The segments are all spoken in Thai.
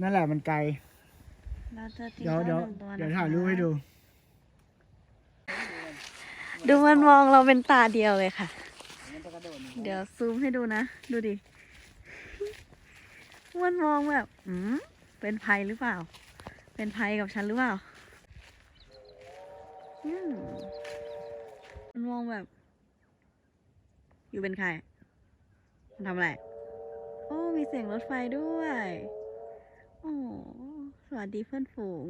นั่นแหละมันไกล เราจะทิ้งเดี๋ยวเดี๋ยวไหนึ่งตัวเดี๋ยวนะคะถ่ายรูปให้ดู ดูมันมองเราเป็นตาเดียวเลยค่ะ เดี๋ยวซูมให้ดูนะ ดูดิ มันมองแบบอืมเป็นภัยหรือเปล่า เป็นภัยกับฉันหรือเปล่าอืมมันมองแบบ อยู่เป็นใครมันทำอะไร โอ้ มีเสียงรถไฟด้วย โอ้สวัสดีเพื่อนฝูง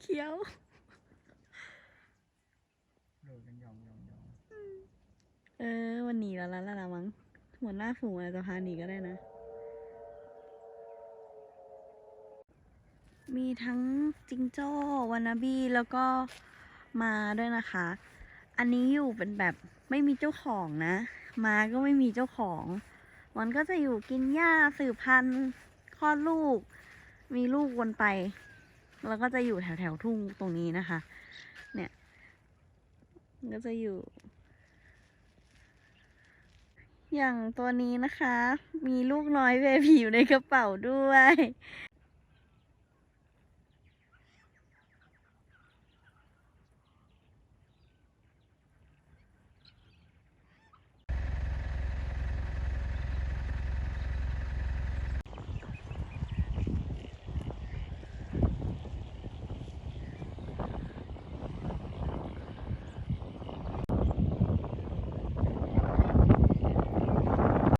เคี้ยวเออ วันหนีแล้วแล้วละมั้งหัวหน้าฝูงอาจจะพาหนีก็ได้นะ มีทั้งจิงโจ้วานาบี้แล้วก็มาด้วยนะคะ อันนี้อยู่เป็นแบบไม่มีเจ้าของนะ มาก็ไม่มีเจ้าของ มันก็จะอยู่กินหญ้าสืบพันธุ์คลอดลูก มีลูกวนไป แล้วก็จะอยู่แถวแถวทุ่งตรงนี้นะคะ เนี่ยมันก็จะอยู่ อย่างตัวนี้นะคะ มีลูกน้อยเบบีอยู่ในกระเป๋าด้วย